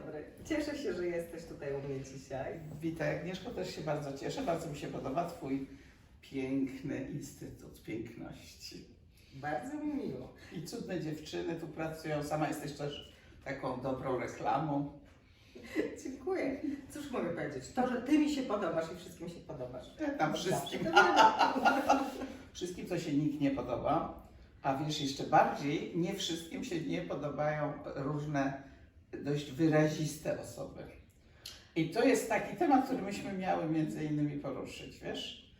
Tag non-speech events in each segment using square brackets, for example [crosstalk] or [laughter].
dobry. Cieszę się, że jesteś tutaj u mnie dzisiaj. Witaj Agnieszko, też się bardzo cieszę. Bardzo mi się podoba Twój piękny Instytut Piękności. Bardzo mi miło. I cudne dziewczyny tu pracują. Sama jesteś też taką dobrą reklamą. Dziękuję. Cóż mogę powiedzieć? To, że ty mi się podobasz i wszystkim się podobasz. Tam wszystkim, [laughs] wszystkim, co się nikt nie podoba. A wiesz, jeszcze bardziej, nie wszystkim się nie podobają różne dość wyraziste osoby. I to jest taki temat, który myśmy miały między innymi poruszyć, wiesz?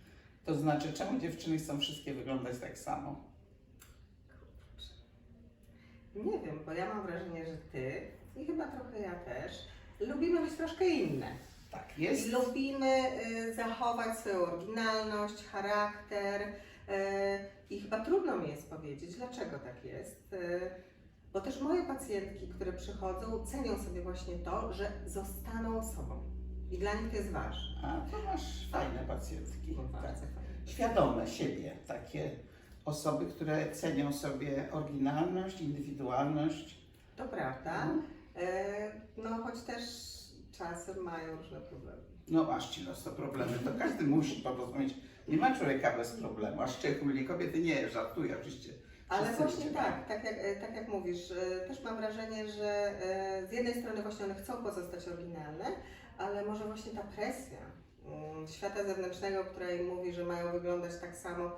To znaczy, czemu dziewczyny chcą wszystkie wyglądać tak samo? Nie wiem, bo ja mam wrażenie, że ty i chyba trochę ja też lubimy być troszkę inne. Tak jest. lubimy y, zachować swoją oryginalność, charakter y, i chyba trudno mi jest powiedzieć, dlaczego tak jest. Y, bo też moje pacjentki, które przychodzą, cenią sobie właśnie to, że zostaną sobą. I dla nich to jest ważne. A to masz fajne pacjentki. No, Tak. Świadome siebie, takie osoby, które cenią sobie oryginalność, indywidualność. To prawda. Mhm. E, No choć też czasem mają różne problemy. No masz ci los to problemy, to każdy musi porozumieć. Nie ma człowieka bez problemu, a szczególnie kobiety nie, żartuję oczywiście. Ale właśnie ludzie tak, tak jak, e, tak jak mówisz, e, też mam wrażenie, że e, z jednej strony właśnie one chcą pozostać oryginalne, ale może właśnie ta presja mm, świata zewnętrznego, która im mówi, że mają wyglądać tak samo,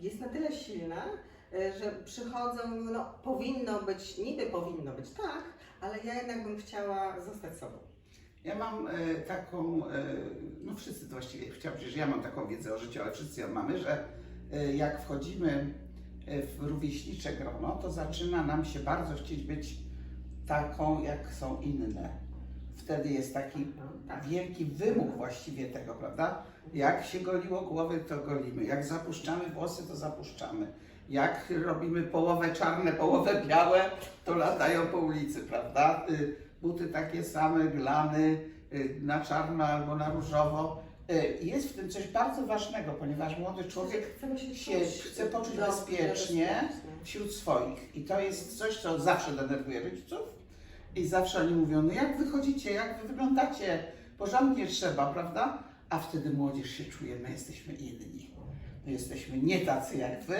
jest na tyle silna, że przychodzą, no powinno być, niby powinno być tak, ale ja jednak bym chciała zostać sobą. Ja mam taką, no wszyscy to właściwie chciałbym powiedzieć, że ja mam taką wiedzę o życiu, ale wszyscy ją mamy, że jak wchodzimy e, w rówieśnicze grono, to zaczyna nam się bardzo chcieć być taką, jak są inne. Wtedy jest taki wielki wymóg właściwie tego, prawda? Jak się goliło głowy, to golimy. Jak zapuszczamy włosy, to zapuszczamy. Jak robimy połowę czarne, połowę białe, to latają po ulicy, prawda? Y, Buty takie same, glany y, na czarno albo na różowo. Y, Jest w tym coś bardzo ważnego, ponieważ młody człowiek się, chce poczuć bezpiecznie. wśród swoich. I to jest coś, co zawsze denerwuje rodziców. I zawsze oni mówią, no jak wychodzicie, jak wy wyglądacie, porządnie trzeba, prawda? A wtedy młodzież się czuje, my jesteśmy inni. My jesteśmy nie tacy jak wy,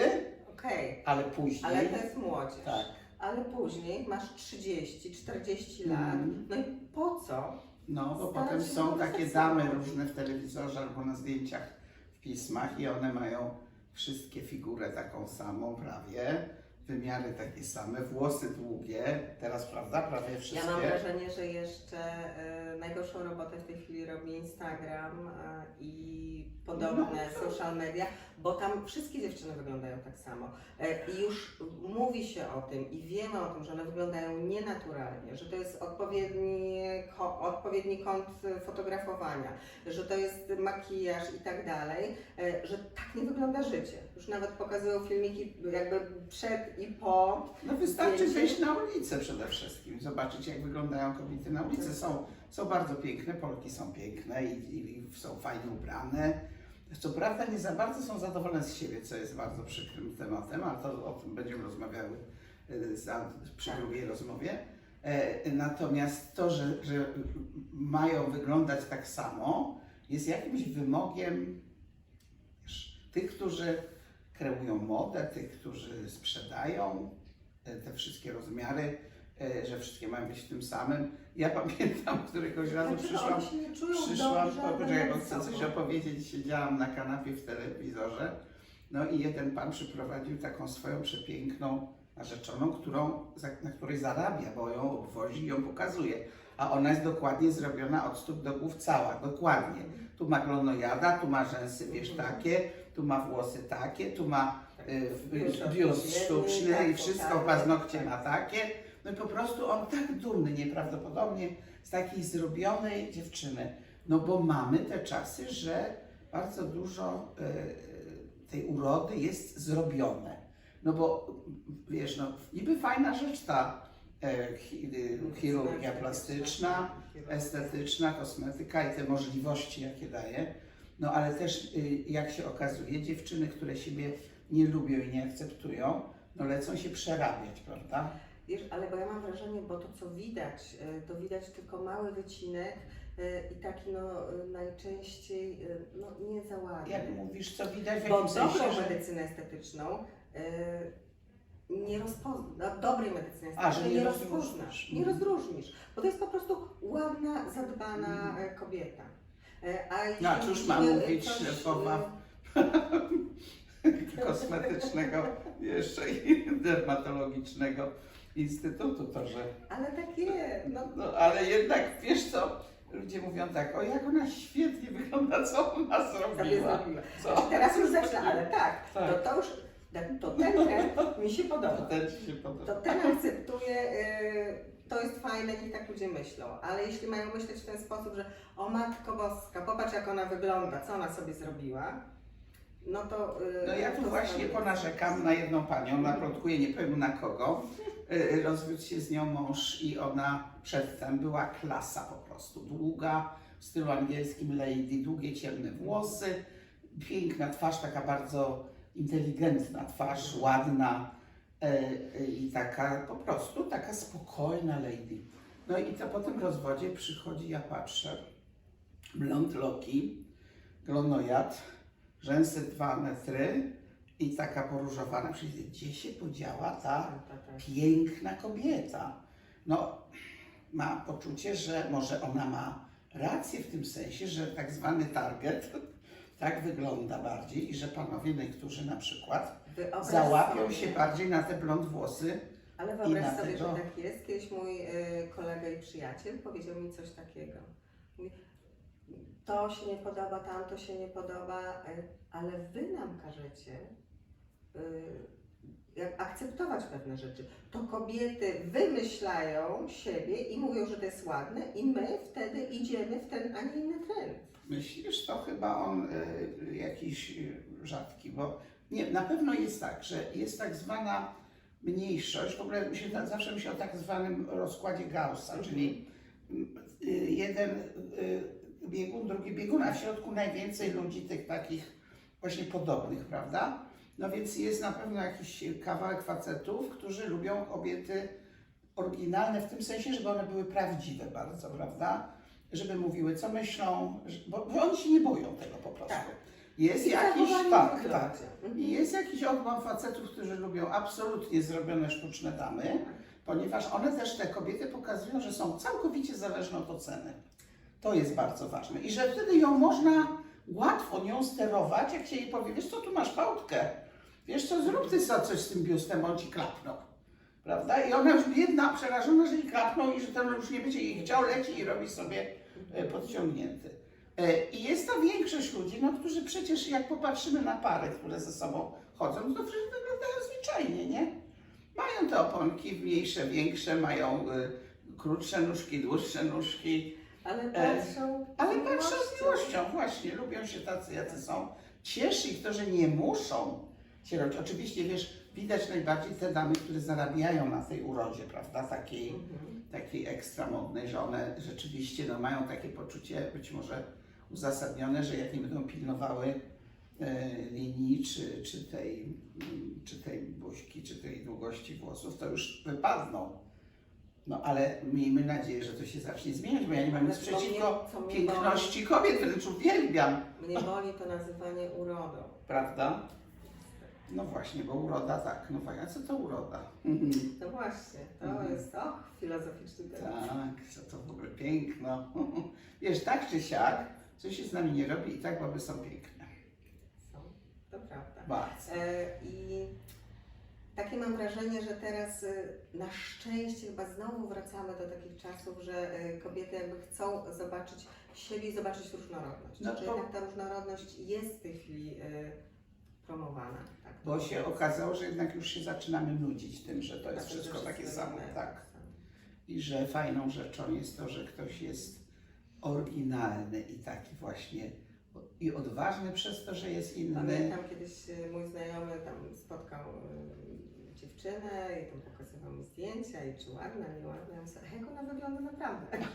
Okej, ale później. ale to jest młodzież. Tak. Ale później masz 30, 40 Mhm. lat. No i po co? No, bo Starać potem się są takie tak damy różne w telewizorze albo na zdjęciach w pismach i one mają wszystkie figurę taką samą prawie, wymiary takie same, włosy długie, teraz prawda, prawie wszystkie. Ja mam wrażenie, że jeszcze e, najgorszą robotę w tej chwili robi Instagram e, i podobne No. social media, bo tam wszystkie dziewczyny wyglądają tak samo. E, I już mówi się o tym i wiemy o tym, że one wyglądają nienaturalnie, że to jest odpowiedni, ko, odpowiedni kąt fotografowania, że to jest makijaż i tak dalej, e, że tak nie wygląda życie. Już nawet pokazują filmiki jakby przed i po. No wystarczy Zdjęcie. wyjść na ulicę przede wszystkim, zobaczyć jak wyglądają kobiety na ulicy. Są, są bardzo piękne, Polki są piękne i, i, i są fajnie ubrane. Co prawda nie za bardzo są zadowolone z siebie, co jest bardzo przykrym tematem, ale to o tym będziemy rozmawiały y, za, przy Tak. drugiej rozmowie. E, Natomiast to, że, że mają wyglądać tak samo, jest jakimś wymogiem tych, którzy kreują modę, tych, którzy sprzedają e, te wszystkie rozmiary, e, że wszystkie mają być w tym samym. Ja pamiętam któregoś razu przyszłam, nie czują przyszłam, dobrze, poczekaj, bo chcę coś opowiedzieć, siedziałam na kanapie w telewizorze, no i jeden pan przyprowadził taką swoją przepiękną narzeczoną, którą, na której zarabia, bo ją obwozi i ją pokazuje. A ona jest dokładnie zrobiona od stóp do głów cała, dokładnie. Tu ma glonojada, tu ma rzęsy, wiesz, Mhm. takie, tu ma włosy takie, tu ma Tak, y, biust sztuczny tak, i wszystko, tak, paznokcie tak. ma takie. No i po prostu on tak dumny nieprawdopodobnie z takiej zrobionej dziewczyny. No bo mamy te czasy, że bardzo dużo y, tej urody jest zrobione. No bo wiesz, no niby fajna rzecz ta e, y, chirurgia plastyczna, estetyczna, kosmetyka i te możliwości, jakie daje. No ale też, y, jak się okazuje, dziewczyny, które siebie nie lubią i nie akceptują, no lecą się przerabiać, prawda? Wiesz, ale bo ja mam wrażenie, bo to co widać, e, to widać tylko mały wycinek e, i taki no najczęściej no, nie za ładny. Jak mówisz, co widać w Bo jakimś dobrą sensie, że... medycynę estetyczną nie rozpoznasz, no, dobrej medycyny A, że nie nie rozpoznasz, nie Mhm. rozróżnisz, bo to jest po prostu ładna, zadbana Mhm. kobieta. E, No, cóż ma widzimy mówić coś, szefowa e, [laughs] kosmetycznego jeszcze i dermatologicznego instytutu, to że... Ale tak jest, no, No, ale jednak, wiesz co, ludzie mówią tak, o jak ona świetnie wygląda, co ona zrobiła. Co? Teraz już zaczyna, ale tak, Tak. to, to już, to ten trend mi się To podoba. ten ci się podoba. To ten akceptuje, y, to jest fajne, niech tak ludzie myślą, ale jeśli mają myśleć w ten sposób, że o Matko Boska, popatrz jak ona wygląda, co ona sobie zrobiła, no to... y, No ja tu właśnie stanowi- ponarzekam na jedną panią, ona plotkuje nie powiem na kogo. Y, Rozwiódł się z nią mąż i ona przedtem była klasa po prostu. Długa, w stylu angielskim lady, długie ciemne włosy, piękna twarz, taka bardzo inteligentna twarz, ładna y, y, i taka po prostu taka spokojna lady. No i to po tym rozwodzie przychodzi, ja patrzę, blond loki, glonojad, rzęsy 2 metry i taka poróżowana. Przecież Gdzie się podziała ta Tak, tak, tak. piękna kobieta? No, ma poczucie, że może ona ma rację w tym sensie, że tak zwany target tak wygląda bardziej i że panowie niektórzy na przykład Wyobraź załapią sobie- się bardziej na te blond włosy. Ale I wyobraź na sobie, tego- że tak jest. Kiedyś mój y, kolega i przyjaciel powiedział mi coś takiego. Mówi, to się nie podoba, tamto się nie podoba, y, ale wy nam każecie y, jak akceptować pewne rzeczy. To kobiety wymyślają siebie i mówią, że to jest ładne i my wtedy idziemy w ten, a nie inny trend. Myślisz, to chyba on y, jakiś y, rzadki, bo nie, na pewno jest tak, że jest tak zwana mniejszość, w ogóle mi się, zawsze myślę o tak zwanym rozkładzie Gaussa, czyli y, jeden y, biegun, drugi biegun, a w środku najwięcej ludzi tych takich właśnie podobnych, prawda? No więc jest na pewno jakiś kawałek facetów, którzy lubią kobiety oryginalne w tym sensie, żeby one były prawdziwe bardzo, prawda? Żeby mówiły, co myślą, bo, bo oni się nie boją tego po prostu. Tak. Jest I jakiś, tak, tak. Mhm. I jest jakiś odłam facetów, którzy lubią absolutnie zrobione sztuczne damy, ponieważ one też, te kobiety pokazują, że są całkowicie zależne od oceny. To jest bardzo ważne. I że wtedy ją można łatwo nią sterować, jak się jej powie, wiesz co, tu masz pałtkę, wiesz co, zrób ty coś z tym biustem, on ci klapnął. Prawda? I ona już biedna, przerażona, że jej klapnął i że ten już nie będzie jej chciał, leci i robi sobie e, podciągnięty. E, I jest ta większość ludzi, no, którzy przecież jak popatrzymy na pary, które ze sobą chodzą, to przecież wyglądają zwyczajnie, nie? Mają te oponki mniejsze, większe, mają y, krótsze nóżki, dłuższe nóżki, Ale E, patrzą, ale z patrzą z miłością, właśnie, lubią się tacy, jacy są. Cieszy ich to, że nie muszą się robić. Oczywiście, wiesz, widać najbardziej te damy, które zarabiają na tej urodzie, prawda, takiej, Mhm. takiej ekstra modnej, że one rzeczywiście no, mają takie poczucie być może uzasadnione, że jak nie będą pilnowały e, linii, czy, czy, tej, czy tej buźki, czy tej długości włosów, to już wypadną. No ale miejmy nadzieję, że to się zacznie zmieniać, bo ja nie mam nic przeciwko mnie piękności kobiet, wręcz uwielbiam, Mnie boli to nazywanie urodą. prawda? No właśnie, bo uroda tak, no właśnie, a co to uroda? No właśnie, to Mhm. jest och, filozoficzny temat. Tak, co to w ogóle piękno. [laughs] Wiesz, tak czy siak, coś się z nami nie robi i tak baby są piękne. Są, to prawda. Bardzo. E, I takie mam wrażenie, że teraz e, na szczęście chyba znowu wracamy do takich czasów, że e, kobiety jakby chcą zobaczyć siebie i zobaczyć różnorodność. No to- jednak ta różnorodność jest w tej chwili e, promowana. Tak? Bo się okazało, że jednak już się zaczynamy nudzić tym, że to jest Znaczy, wszystko takie samo, tak. są. I że fajną rzeczą jest to, że ktoś jest oryginalny i taki właśnie i odważny przez to, że jest inny. Pamiętam kiedyś e, mój znajomy tam spotkał e, dziewczynę i tam pokazywał mi zdjęcia i czy ładna, nieładna. Ja myślałam, jak ona wygląda naprawdę. [laughs]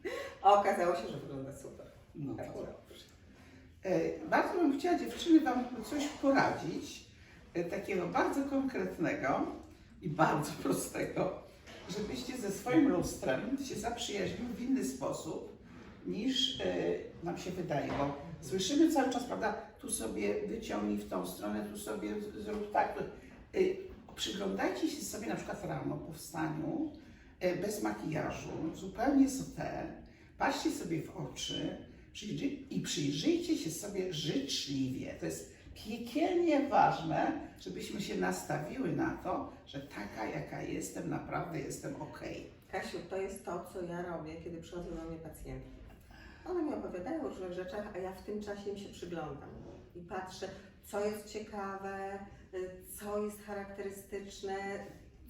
[laughs] A okazało się, że wygląda super. No. E, Bardzo bym chciała dziewczyny Wam coś poradzić, e, takiego bardzo konkretnego, i bardzo [laughs] prostego, żebyście ze swoim lustrem się zaprzyjaźnił w inny sposób niż e, nam się wydaje, bo słyszymy cały czas, prawda, tu sobie wyciągnij w tą stronę, tu sobie zrób tak. E, przyglądajcie się sobie na przykład rano po wstaniu, e, bez makijażu, zupełnie sauté, patrzcie sobie w oczy i przyjrzyjcie się sobie życzliwie. To jest piekielnie ważne, żebyśmy się nastawiły na to, że taka jaka jestem, naprawdę jestem okej. Kasiu, to jest to, co ja robię, kiedy przychodzą do mnie pacjentki. One mi opowiadają o różnych rzeczach, a ja w tym czasie im się przyglądam i patrzę, co jest ciekawe, co jest charakterystyczne,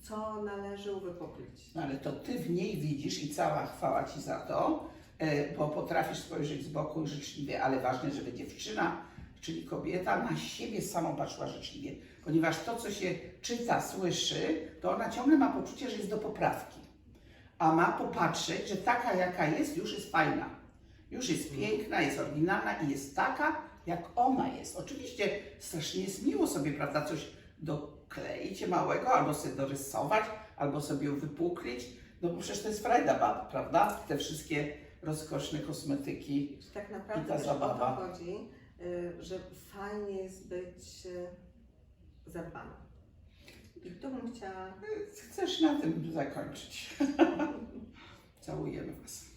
co należy uwypuklić. No ale to ty w niej widzisz i cała chwała ci za to, bo potrafisz spojrzeć z boku życzliwie, ale ważne, żeby dziewczyna, czyli kobieta, na siebie samą patrzyła życzliwie, ponieważ to, co się czyta, słyszy, to ona ciągle ma poczucie, że jest do poprawki, a ma popatrzeć, że taka, jaka jest, już jest fajna, już jest piękna, jest oryginalna i jest taka, jak ona jest. Oczywiście strasznie jest miło sobie, prawda, coś dokleić małego, albo sobie dorysować, albo sobie wypuklić, no bo przecież to jest frajda prawda? Te wszystkie rozkoszne kosmetyki. Że tak I naprawdę ta też zabawa. o to chodzi, y, że fajnie jest być y, zadbaną. I tu bym chciała Chcesz na tym zakończyć. [laughs] Całujemy Was.